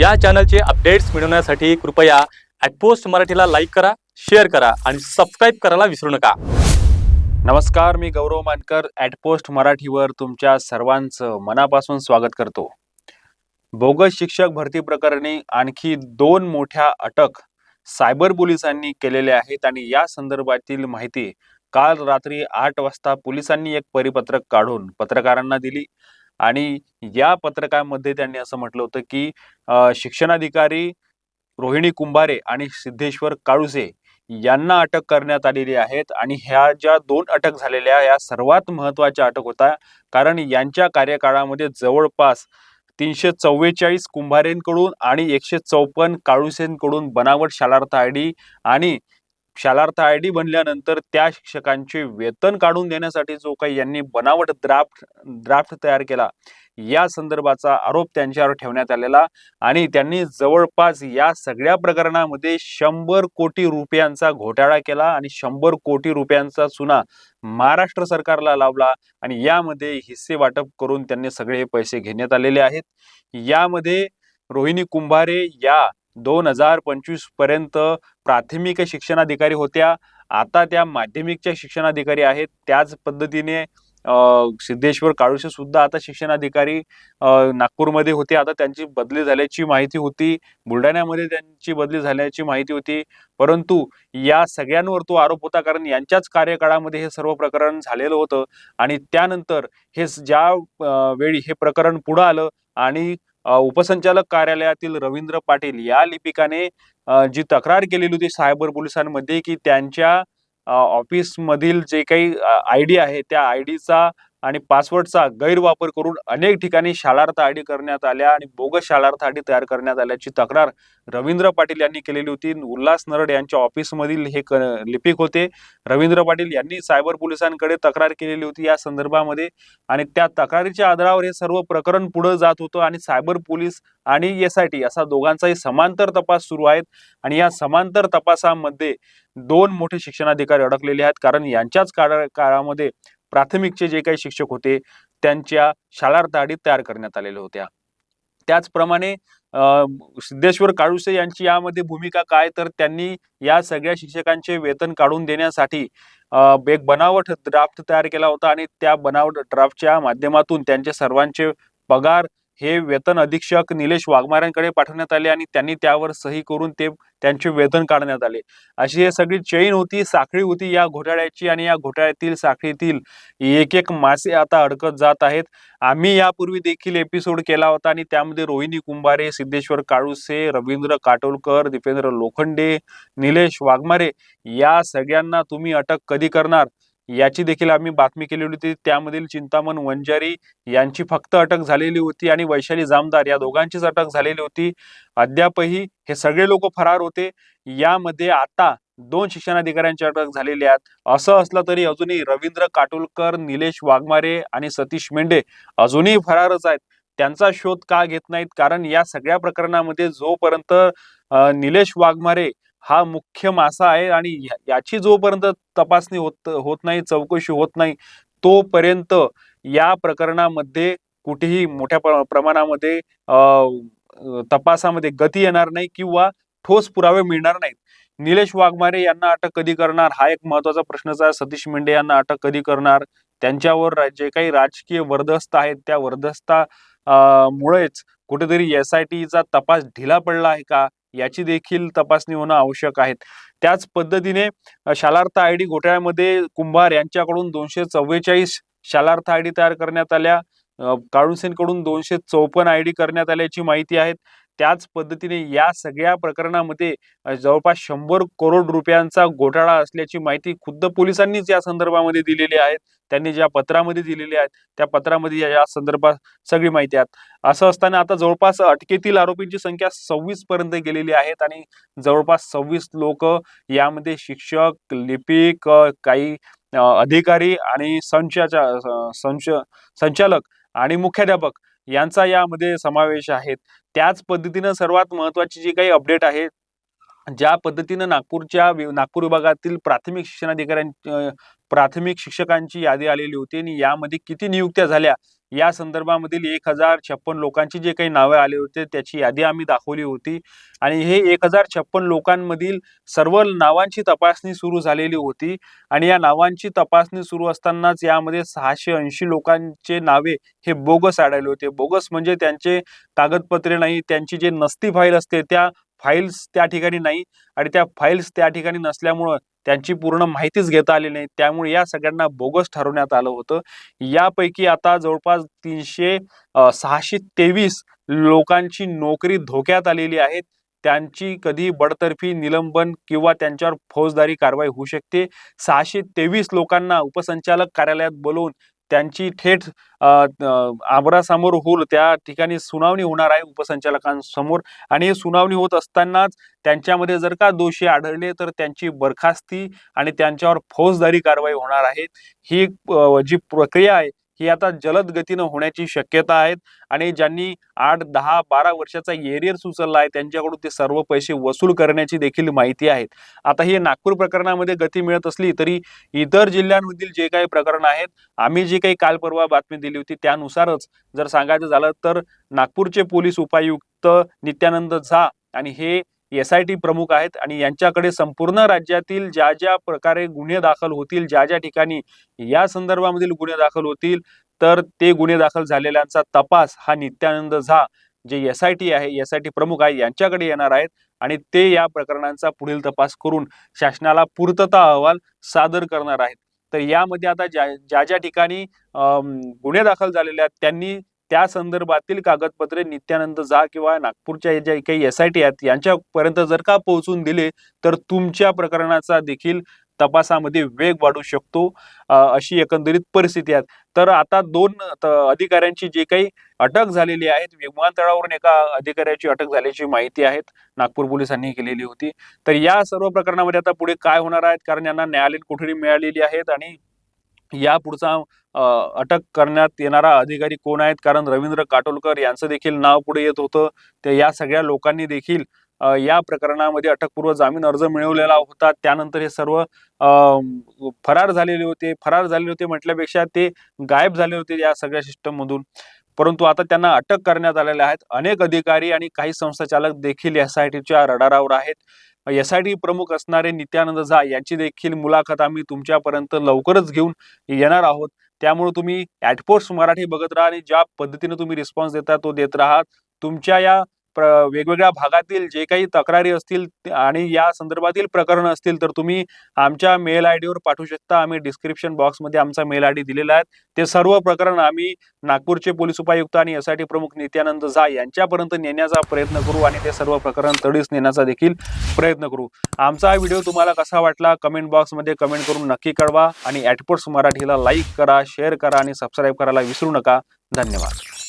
या चॅनलचे अपडेट्स मिळवण्यासाठी कृपया ॲटपोस्ट मराठीला लाईक करा शेअर करा आणि सबस्क्राईब करायला विसरू नका. नमस्कार मी गौरव मानकर ॲटपोस्ट मराठीवर तुमच्या सर्वांचं मनापासून स्वागत करतो. बोगस शिक्षक भरती प्रकरणी आणखी दोन मोठ्या अटक सायबर पोलिसांनी केलेल्या आहेत आणि या संदर्भातील माहिती काल रात्री आठ वाजता पोलिसांनी एक परिपत्रक काढून पत्रकारांना दिली. आणि या पत्रकामध्ये त्यांनी असं म्हटलं होतं की शिक्षणाधिकारी रोहिणी कुंभारे आणि सिद्धेश्वर काळुसे यांना अटक करण्यात आलेली आहेत आणि ह्या ज्या दोन अटक झालेल्या या सर्वात महत्त्वाच्या अटक होत्या कारण यांच्या कार्यकाळामध्ये जवळपास तीनशे चव्वेचाळीस कुंभारेंकडून आणि एकशे चौपन्न काळुसेंकडून बनावट शालार्थ आय डी आणि शालार्थ आय डी बनल्यानंतर त्या शिक्षकांचे वेतन काढून देण्यासाठी जो काही यांनी बनावट ड्राफ्ट ड्राफ्ट तयार केला या संदर्भाचा आरोप त्यांच्यावर ठेवण्यात आलेला आणि त्यांनी जवळपास या सगळ्या प्रकरणामध्ये शंभर कोटी रुपयांचा घोटाळा केला आणि शंभर कोटी रुपयांचा चुना महाराष्ट्र सरकारला लावला आणि यामध्ये हिस्से वाटप करून त्यांनी सगळे पैसे घेण्यात आलेले आहेत. यामध्ये रोहिणी कुंभारे या दोन हजार पंचवीसपर्यंत प्राथमिक शिक्षणाधिकारी होत्या. आता त्या माध्यमिकच्या शिक्षणाधिकारी आहेत. त्याच पद्धतीने सिद्धेश्वर काळुसे सुद्धा आता शिक्षणाधिकारी नागपूरमध्ये होते. आता त्यांची बदली झाल्याची माहिती होती. बुलढाण्यामध्ये त्यांची बदली झाल्याची माहिती होती. परंतु या सगळ्यांवर तो आरोप होता कारण यांच्याच कार्यकाळामध्ये हे सर्व प्रकरण झालेलं होतं. आणि त्यानंतर हे ज्या वेळी हे प्रकरण पुढं आलं आणि उपसंचालक कार्यालयातील रवींद्र पाटील या लिपिकाने जी तक्रार केलेली होती सायबर पोलिसांमध्ये की त्यांच्या ऑफिस मधील जे काही आय डी आहे त्या आय डीचा आणि पासवर्डचा गैरवापर करून अनेक ठिकाणी शालार्थ आय डी करण्यात आल्या आणि बोगस शालार्थ आय डी तयार करण्यात आल्याची तक्रार रवींद्र पाटील यांनी केलेली होती. उल्हास नरड यांच्या ऑफिसमधील हे क- लिपिक होते. रवींद्र पाटील यांनी सायबर पोलिसांकडे तक्रार केलेली होती या संदर्भामध्ये आणि त्या तक्रारीच्या आधारावर हे सर्व प्रकरण पुढे जात होतं आणि सायबर पोलीस आणि एस आय टी असा दोघांचाही समांतर तपास सुरू आहेत आणि या समांतर तपासामध्ये दोन मोठे शिक्षणाधिकारी अडकलेले आहेत. कारण यांच्याच काळा काळामध्ये प्राथमिकचे जे काही शिक्षक होते त्यांच्या शालार्थ आडी तयार करण्यात आलेल्या होत्या. त्याचप्रमाणे सिद्धेश्वर काळुसे यांची यामध्ये भूमिका काय? तर त्यांनी या सगळ्या शिक्षकांचे वेतन काढून देण्यासाठी एक बनावट ड्राफ्ट तयार केला होता आणि त्या बनावट ड्राफ्टच्या माध्यमातून त्यांचे सर्वांचे पगार हे वेतन अधीक्षक निलेश वाघमाऱ्यांकडे पाठवण्यात आले आणि त्यांनी त्यावर सही करून ते त्यांचे वेतन काढण्यात आले. अशी हे सगळी चैन होती साखळी होती या घोटाळ्याची आणि या घोटाळ्यातील साखळीतील एक एक मासे आता अडकत जात आहेत. आम्ही यापूर्वी देखील एपिसोड केला होता आणि त्यामध्ये रोहिणी कुंभारे सिद्धेश्वर काळुसे रवींद्र काटोलकर दीपेंद्र लोखंडे निलेश वाघमारे या सगळ्यांना तुम्ही अटक कधी करणार? याची देखील आम्ही बातमी केलेली होती. त्यामधील चिंतामण वंजारी यांची फक्त अटक झालेली होती आणि वैशाली जामदार या दोघांचीच अटक झालेली होती. अद्यापही हे सगळे लोक फरार होते. यामध्ये आता दोन शिक्षणाधिकाऱ्यांची अटक झालेली आहेत असं असलं तरी अजूनही रवींद्र काटोलकर निलेश वाघमारे आणि सतीश मेंढे अजूनही फरारच आहेत. त्यांचा शोध का घेत नाहीत? कारण या सगळ्या प्रकरणामध्ये जोपर्यंत निलेश वाघमारे हा मुख्य मासा आहे आणि याची जोपर्यंत तपासणी होत होत नाही चौकशी होत नाही तोपर्यंत या प्रकरणामध्ये कुठेही मोठ्या प्र- प्रमाणामध्ये अ, तपासामध्ये गती येणार नाही किंवा ठोस पुरावे मिळणार नाहीत. निलेश वाघमारे यांना अटक कधी करणार? हा एक महत्त्वाचा प्रश्नच आहे. सतीश मेंढे यांना अटक कधी करणार? त्यांच्यावर जे काही राजकीय वर्दस्त आहेत त्या वर्दस्ता मुळेच कुठेतरी एस आय टीचा तपास ढिला पडला आहे का? याची देखील तपासणी होणं आवश्यक आहे. त्याच पद्धतीने शालार्थ आय डी घोटाळ्यामध्ये कुंभार यांच्याकडून दोनशे चव्वेचाळीस शालार्थ आय डी तयार करण्यात आल्या. काळुसेनकडून दोनशे चौपन्न आय डी करण्यात आल्याची माहिती आहे. त्याच पद्धतीने या सगळ्या प्रकरणामध्ये जवळपास शंभर करोड रुपयांचा घोटाळा असल्याची माहिती खुद्द पोलिसांनीच या संदर्भामध्ये दिलेली आहे. त्यांनी ज्या पत्रामध्ये दिलेली आहेत त्या पत्रामध्ये या- या संदर्भात सगळी माहिती आहेत. असं असताना आता जवळपास अटकेतील आरोपींची संख्या सव्वीस पर्यंत गेलेली आहेत आणि जवळपास सव्वीस लोक यामध्ये शिक्षक लिपिक काही अधिकारी आणि संचाचा संच संचालक आणि मुख्याध्यापक यांचा यामध्ये समावेश आहे. त्याच पद्धतीनं सर्वात महत्वाची जी काही अपडेट आहे ज्या पद्धतीनं नागपूरच्या नागपूर विभागातील प्राथमिक शिक्षणाधिकाऱ्यां प्राथमिक शिक्षकांची यादी आलेली होती आणि यामध्ये किती नियुक्त्या झाल्या या संदर्भामधील एक हजार छप्पन लोकांची जे काही नावे आले होते त्याची यादी आम्ही दाखवली होती. आणि हे एक हजार छप्पन लोकांमधील सर्व नावांची तपासणी सुरू झालेली होती. आणि या नावांची तपासणी सुरू असतानाच यामध्ये सहाशे ऐंशी लोकांचे नावे हे बोगस आढळले होते. बोगस म्हणजे त्यांचे कागदपत्रे नाही त्यांची जे नसती फाईल असते त्या फाईल्स त्या ठिकाणी नाही आणि त्या फाईल्स त्या ठिकाणी नसल्यामुळं त्यांची पूर्ण माहितीच घेता आली नाही. त्यामुळे या सगळ्यांना बोगस ठरवण्यात आलं होतं. यापैकी आता जवळपास तीनशे सहाशे तेवीस लोकांची नोकरी धोक्यात आलेली आहे त्यांची कधी बडतर्फी निलंबन किंवा त्यांच्यावर फौजदारी कारवाई होऊ शकते. सहाशे तेवीस लोकांना उपसंचालक कार्यालयात बोलवून त्यांची थेट आमरासमोर होईल त्या ठिकाणी सुनावणी होणार आहे उपसंचालकांसमोर. आणि सुनावणी होत असतानाच त्यांच्यामध्ये जर का दोषी आढळले तर त्यांची बरखास्ती आणि त्यांच्यावर फौजदारी कारवाई होणार आहे. ही जी प्रक्रिया आहे ही आता जलद गतीनं होण्याची शक्यता आहे आणि ज्यांनी आठ दहा बारा वर्षाचा एरियर सुचलला आहे त्यांच्याकडून ते सर्व पैसे वसूल करण्याची देखील माहिती आहे. आता हे नागपूर प्रकरणामध्ये गती मिळत असली तरी इतर जिल्ह्यांमधील जे काही प्रकरण आहेत आम्ही जी काही काल परवा बातमी दिली होती त्यानुसारच जर सांगायचं झालं तर नागपूरचे पोलीस उपायुक्त नित्यानंद झा आणि हे एस आय टी प्रमुख आहेत आणि यांच्याकडे संपूर्ण राज्यातील ज्या ज्या प्रकारे गुन्हे दाखल होतील ज्या ज्या ठिकाणी या संदर्भामधील गुन्हे दाखल होतील तर ते गुन्हे दाखल झालेल्यांचा तपास हा नित्यानंद झा जे एस आय टी आहे एस आय टी प्रमुख आहे यांच्याकडे येणार आहेत आणि ते या प्रकरणांचा पुढील तपास करून शासनाला पूर्तता अहवाल सादर करणार आहेत. तर यामध्ये आता ज्या ज्या ज्या ठिकाणी गुन्हे दाखल झालेले आहेत त्यांनी त्या संदर्भातील कागदपत्रे नित्यानंद झा किंवा नागपूरच्या ज्या काही एस आय टी आहेत यांच्यापर्यंत जर का पोहोचून दिले तर तुमच्या प्रकरणाचा देखील तपासामध्ये वेग वाढू शकतो अशी एकंदरीत परिस्थिती आहे. तर आता दोन अधिकाऱ्यांची जे काही अटक झालेली आहेत विमानतळावरून एका अधिकाऱ्याची अटक झाल्याची माहिती आहेत नागपूर पोलिसांनी केलेली होती. तर या सर्व प्रकरणामध्ये आता पुढे काय होणार आहेत कारण यांना न्यायालयीन कोठडी मिळालेली आहेत आणि या पुढचा अटक करण्यात येणारा अधिकारी कोण आहेत? कारण रवींद्र काटोलकर यांचं देखील नाव पुढे येत होतं. ते या सगळ्या लोकांनी देखील या प्रकरणामध्ये अटकपूर्व जामीन अर्ज मिळवलेला होता. त्यानंतर हे सर्व अ, फरार झालेले होते. फरार झालेले होते म्हटल्यापेक्षा ते गायब झाले होते या सगळ्या सिस्टम मधून. परंतु आता त्यांना अटक करण्यात आलेल्या आहेत. अनेक अधिकारी आणि काही संस्थाचालक देखील एस आय टीच्या रडारावर आहेत. एस आय टी प्रमुख असणारे नित्यानंद झा यांची देखील मुलाखत आम्ही तुमच्यापर्यंत लवकरच घेऊन येणार आहोत. त्यामुळे तुम्ही ॲटपोस्ट मराठी बघत राहा आणि ज्या पद्धतीने तुम्ही रिस्पॉन्स देता तो देत राहा. तुमच्या या वेगवेगळ्या भागातील जे काही तक्रारी असतील आणि या संदर्भातील प्रकरण असतील तर तुम्ही आमच्या मेल आय डीवर पाठवू शकता. आम्ही डिस्क्रिप्शन बॉक्समध्ये आमचा मेल आय डी दिलेला आहे. ते सर्व प्रकरण आम्ही नागपूरचे पोलीस उपायुक्त आणि एस आय टी प्रमुख नित्यानंद झा यांच्यापर्यंत नेण्याचा प्रयत्न करू आणि ते सर्व प्रकरण तडीस नेण्याचा देखील प्रयत्न करू. आमचा हा व्हिडिओ तुम्हाला कसा वाटला कमेंट बॉक्समध्ये कमेंट करून नक्की कळवा आणि ॲटपोर्ट्स मराठीला लाईक करा शेअर करा आणि सबस्क्राईब करायला विसरू नका. धन्यवाद.